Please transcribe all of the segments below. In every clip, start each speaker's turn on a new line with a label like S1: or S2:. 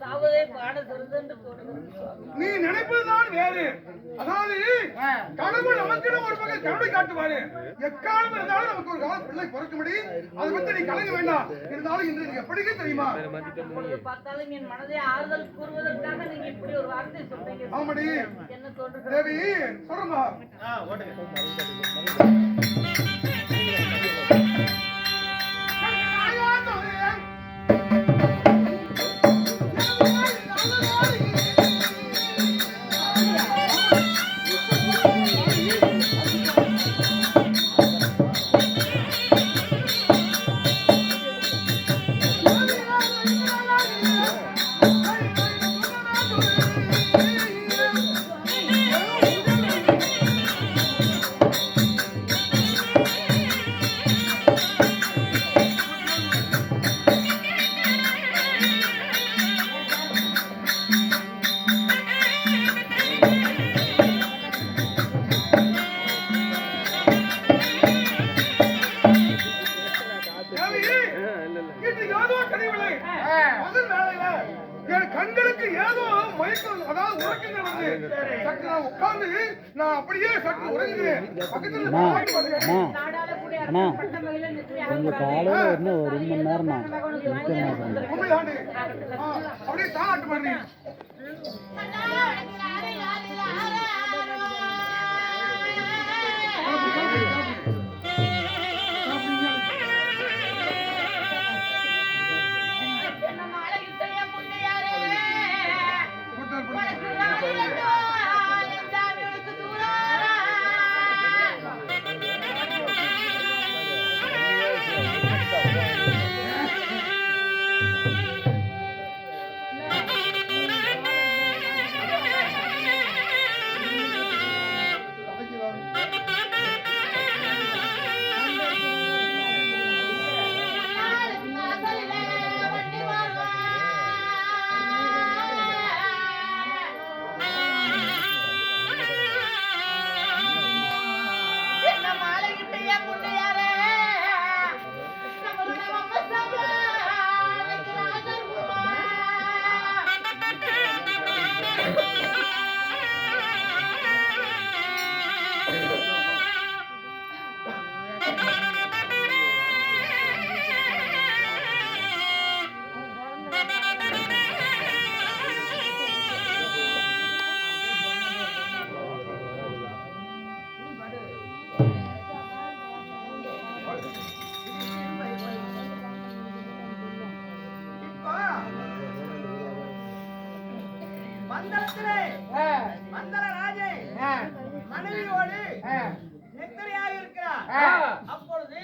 S1: சாவதே பாட சிறந்தென்று தோணுகிறது சுவாமி.
S2: நீ நினைப்பதுதான் வேறு. அதாவது கடவுள் நமக்கு ஒரு பக்கம் கருணை காட்டுவாரு. எக்காலம் இருந்தாலும் நமக்கு ஒரு காலம் பிள்ளை பிறக்க முடியும். அதை பத்தி நீ கலங்க வேண்டாம். இருந்தாலும் இன்று நீங்க எப்படிங்க தெரியுமா?
S1: பார்த்தாலும் என் மனதை ஆறுதல் கூறுவதற்காக நீங்க இப்படி ஒரு வார்த்தை சொல்றீங்க
S2: ஆமாடி.
S1: என்ன தோன்றுகிறது?
S2: தேவி சொல்றமா பாடுகிறேன்.
S1: நாடாளக்கூடிய
S3: அண்ணா. கொஞ்சம் காலையில் இன்னும் ஒரு ரெண்டு மணி நேரம் தான்
S4: மந்தளத்திலே மந்தள ராஜே மனைவியோடு நெத்தரையாக இருக்கிறார் அப்பொழுது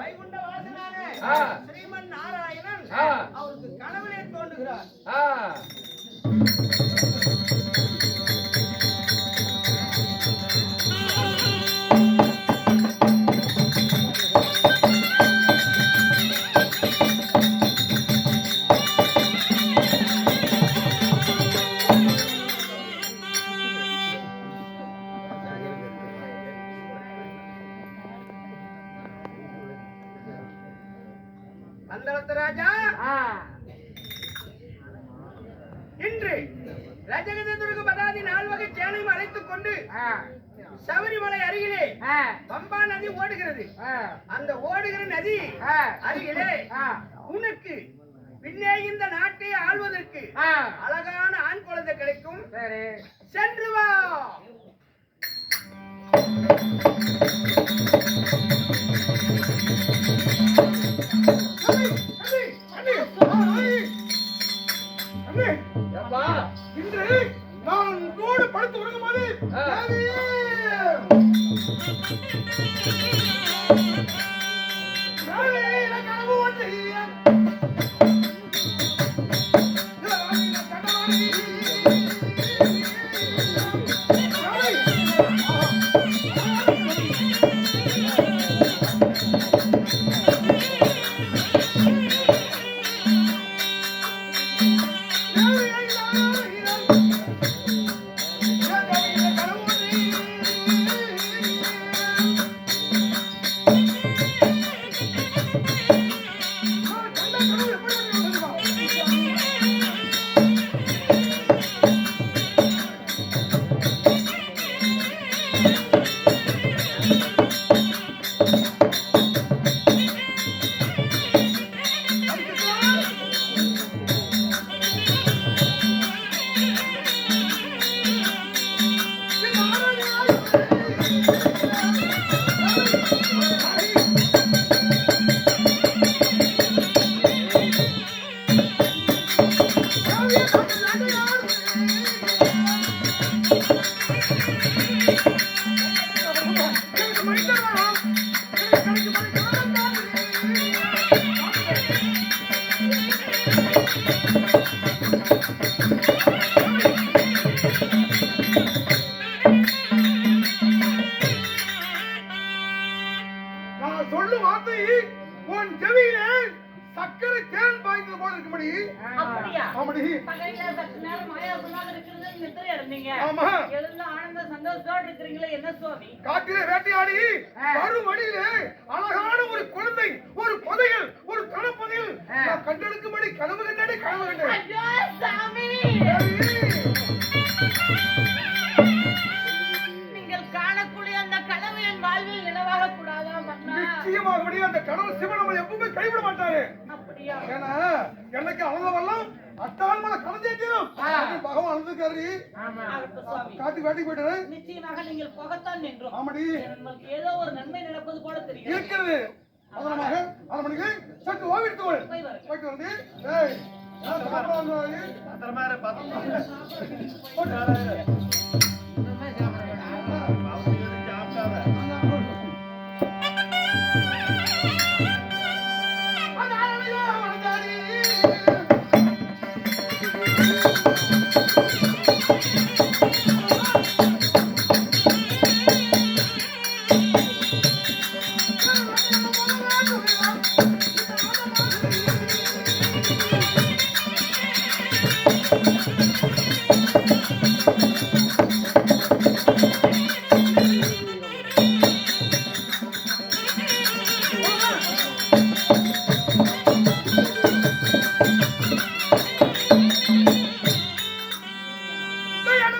S4: வைகுண்ட வாசனான ஸ்ரீமன் நாராயணன் அவருக்கு கனவிலே தோன்றுகிறார். இன்று ரஜகததுர்க பதாதி நால்வகை சேனையும் அழைத்துக் கொண்டு சபரிமலை அருகிலே பம்பா நதி ஓடுகிறது. அந்த ஓடுகிற நதி அருகிலே உனக்கு பின்னே இந்த நாட்டை ஆள்வதற்கு அழகான ஆண் குழந்தை கிடைக்கும். சென்று வா.
S2: அண்ணி, அண்ணி, அண்ணி. இன்று நான் உன்னோடு படுத்து கனவு ஒன்று.
S1: ஆனந்த சந்தோஷத்தோடு இருக்கிறீங்களே என்ன சுவாமி?
S2: காட்டிலே வேட்டையாடி வரும் வழியிலே அழகான ஒரு குழந்தை ஒரு புதையல் ஒரு தனப்புதையல் நான் கண்டெடுக்கும்படி கனவு கண்டடி கனவு கண்டேன்.
S1: ஐயோ சாமி! நீங்கள் காணக்கூடிய அந்த கனவு என் வாழ்வில் நினைவாக கூடாதா
S2: அந்த கடவுள் சிவன் நம்மளை எப்பவுமே கைவிட மாட்டாரு
S1: அப்படியா?
S2: ஏன்னா எனக்கு அழுதவெல்லாம் அட்டால் மலை கலந்தேட்டியும் பகவான்
S1: சுவாமி.
S2: காட்டுக்கு வேட்டைக்கு போயிட்டாரு.
S1: நிச்சயமாக நீங்கள் போகத்தான் நின்றோம்.
S2: ஆமாடி.
S1: நமக்கு ஏதோ ஒரு நன்மை நடப்பது போல தெரியும்
S2: இருக்கிறது. அதனமாக அரை மணிக்கு சற்று ஓவிட்டு போய்
S1: போய் வரேன்
S2: போயிட்டு வந்து டேய் நான் சாப்பிடாது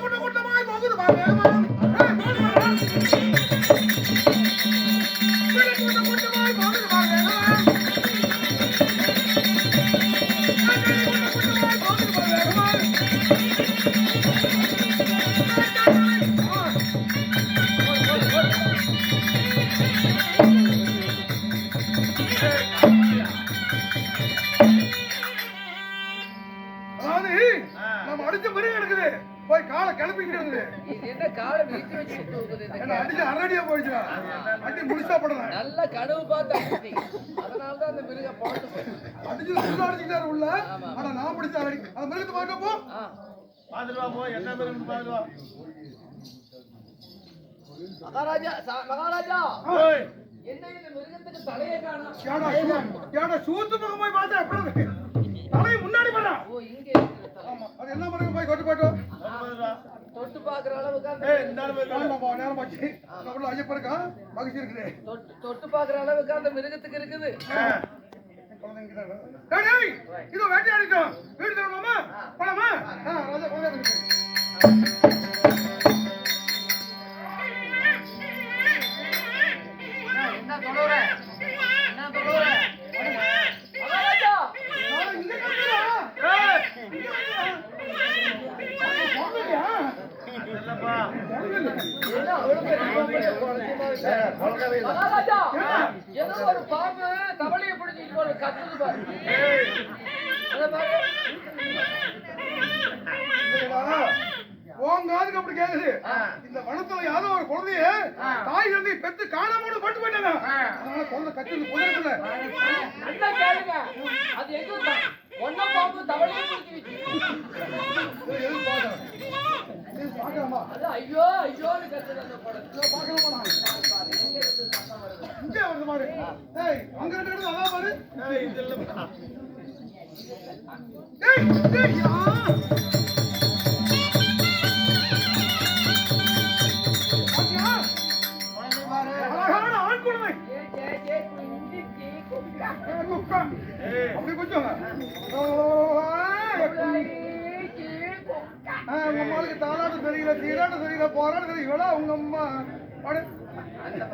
S2: கூட்டம் கூட்டமாய் போகுது பாருங்க அடிச்ச மிருகம் இருக்குது போய் காலை கிளப்பிக்கிறது.
S5: இது என்ன காலம் வீட்டு வச்சு?
S2: என்ன அடிச்சு அரடியா போயிடுச்சா. அடி முழுசா படுறேன்.
S5: நல்ல கனவு பார்த்து அடிச்சிட்டீங்க அதனால தான் அந்த மிருகம் பாட்டு
S2: அடிச்சு அடிச்சுட்டாரு உள்ள. ஆனா நான் பிடிச்ச அடி. அந்த மிருகத்தை பார்க்க போ.
S5: ஆ. மகாராஜா சா- மகாராஜா! என்ன இந்த மிருகத்துக்கு தலையை காணோம்?
S2: ஏடா சூ- ஏடா சூத்து பக்கம் போய் பார்த்தா எப்படி தலையை முன்னாடி பண்ணா.
S5: ஓ இங்க
S2: அது என்ன மிருகம் போய் கொட்டு போட்டோம்
S5: தொட்டு பாக்குற அளவுக்கு அந்த
S2: வேண்டாம்ப்பா, நேரம் ஆச்சு நான் உள்ள ஐயப்ப இருக்கா? மகிழ்ச்சி இருக்குது.
S5: தொட்டு தொட்டு பாக்குற அளவுக்கு அந்த மிருகத்துக்கு இருக்குது.
S2: இதோ வேட்டையாடிட்டோம். வீடு தரணுமா போலாமா? ராஜா.
S5: என்ன மகாராஜா
S2: ஆ, இங்க கட்டுடா. இங்க கட்டுடா. குழந்தையா? குழந்தை.
S5: என்ன அவ்வளவு பெரிய பொம்பளை குழந்தையா இருக்கு? மகாராஜா ஏதோ ஒரு பாம்பு தவளையை பிடிச்சிட்டு போற கத்துது பாரு அத பாரு
S2: இல்லைடா. உன் அப்படி கேக்குது இந்த வனத்துல யாரோ ஒரு குழந்தைய தாய் தந்தை பெத்து காணாம பட்டு போயிட்டாங்க அதனால குழந்தை கத்துது குதிரத்துல
S5: நல்லா கேளுங்க அது எங்க தான் பாம்பு தவளையை ஐயோ ஐயோன்னு கத்துது அந்த படம்? எங்க இருந்து சத்தம் வருது?
S2: இங்கே வருது பாரு. ஏய் அங்க ரெண்டு இடத்துல அதான் பாரு. ஏய் ஏய். அப்படி கொஞ்சம் உங்க அம்மாவுக்கு தாலாட்டு தெரியல சீராட்டு தெரியல போராட்டு தெரியல இவளா உங்க அம்மா. பாடு.
S5: அந்த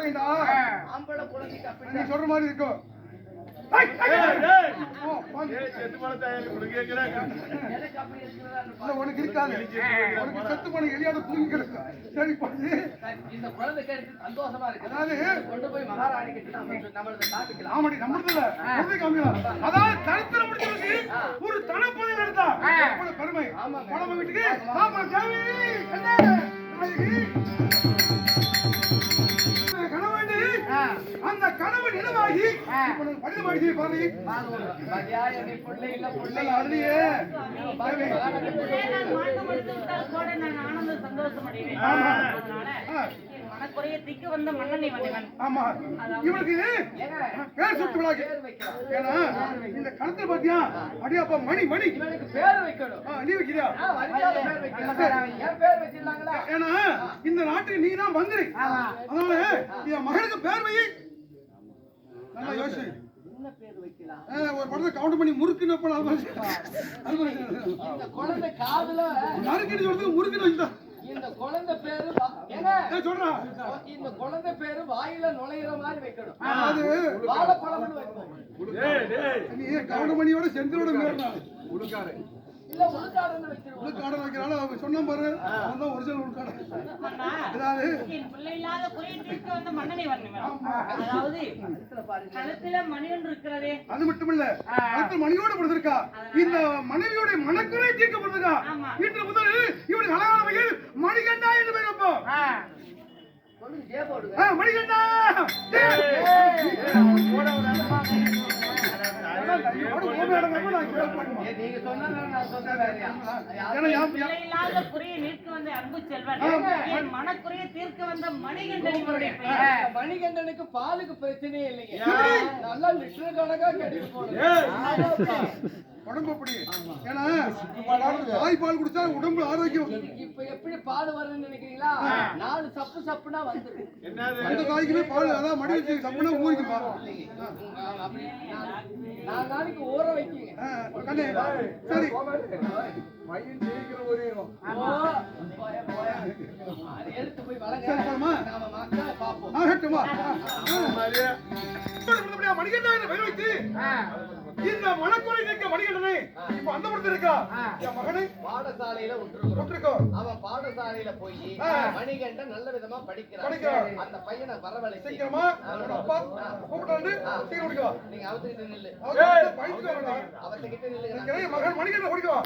S2: ஆண் குழந்தை ஆம்பளை
S5: குழந்தைக்கு அப்படி
S2: நீ சொல்ற மாதிரி இருக்கும் இல்ல, உனக்கு இருக்காது. உனக்கு செத்து போன தூங்கி கிடக்கும் சரி பாரு.
S5: இந்த குழந்தை கேட்டு சந்தோஷமா இருக்கு.
S2: அதாவது
S5: கொண்டு போய் மகாராணி கிட்ட நம்ம நம்மளுக்கு காட்டுக்கலாம்
S2: ஆமாடி குழந்தை காமிக்கலாம். அதாவது தரித்திர முடிச்சவனுக்கு ஒரு தனப்பதை எடுத்தா பெருமை. குழம்பு வீட்டுக்கு? ஆமா ஜாமி. நான்
S1: மாண்டு முடித்து விட்டால் கூட நான் ஆனந்த சந்தோஷம் அடைவேன் மனக்குறைய திக்க வந்த மன்னனை வந்தவன்
S2: ஆமா. இவனுக்கு பேர் சுட்டு விழாக்கு ஏன்னா இந்த கணத்துல பாத்தியா? அடியாப்பா மணி மணி.
S5: பேர் வைக்கணும்.
S2: நீ வைக்கிறியா? ஏன்னா இந்த நாட்டுக்கு நீ தான் மந்திரி. அதனால என் மகனுக்கு பேர் வை. நல்லா யோசி. ஒரு படத்தை கவுண்ட் பண்ணி முறுக்குன்னு முறுக்குன்னு வச்சுதான்.
S5: இந்த குழந்தை பேரு. இந்த குழந்தை பேரு வாயில நுழையிற மாதிரி வைக்கணும்.
S2: அது
S5: வாழைப்பழம்னு
S2: கவுண்ட் பண்ணியோட செந்திலோட
S5: இல்ல
S2: உள்காடன் அவன் சொன்னான் பாரு, அவன் தான் original உள்காடன். அதாவது, அது மட்டுமில்ல, அடுத்த மணியோட பிறந்திருக்கா. இந்த மனைவியோட மனக்குறை தீர்க்கப்படுதுக்கா. இன்று முதல் இவனுக்கு அழகான வகையில் மணிகண்டா என்று பெயர் வைப்போம். மணிகண்டா!
S1: இல்லாத குறையை நீக்க வந்த அன்பு செல்வன். என் மனக்குறையை தீர்க்க வந்த மணிகண்டன் இவருடைய பெயர்.
S5: இந்த மணிகண்டனுக்கு பாலுக்கு பிரச்சனையே இல்லைங்க. நல்லா லிட்டர் கணக்கா கிடைக்கும் போல
S2: உடம்பு அப்படி. ஏன்னா தாய் பால் குடிச்சா உடம்பு ஆரோக்கியம்.
S5: இப்ப எப்படி பால் வருதுன்னு நினைக்கிறீங்களா? நாலு சப்பு சப்புனா வந்துரு
S2: அந்த தாய்க்குமே பால் அதான் மடி வச்சு சப்புனா
S5: அப்படி. நாலு- நாளைக்கு ஊற வைக்கீங்க.
S2: சரி.
S5: போயா, போயா. அது எடுத்து போய் பார்ப்போம்.
S2: மணிகண்டா பெயர் வைத்து. இந்த மனக்குறை நீக்க மணிகண்டனை? இப்ப அந்த படத்தில் இருக்கா? என் மகனை.
S6: பாடசாலையில
S2: விட்டுருக்கோ
S6: அவன் பாடசாலையில போய். மணிகண்டன் நல்ல விதமா படிக்கிறான். அந்த பையனை வரவழைச்சு
S2: சீக்கிரமா அப்பா கூப்பிட்டு சீக்கிரம் குடிக்கோ
S6: நீங்க அவத்துக்கிட்ட நில்லு.
S2: அவர் பயந்துக்கு வரணும்
S6: அவத்துக்கிட்ட நில்லுங்க
S2: மகன் மணிகண்டன் குடிக்கோ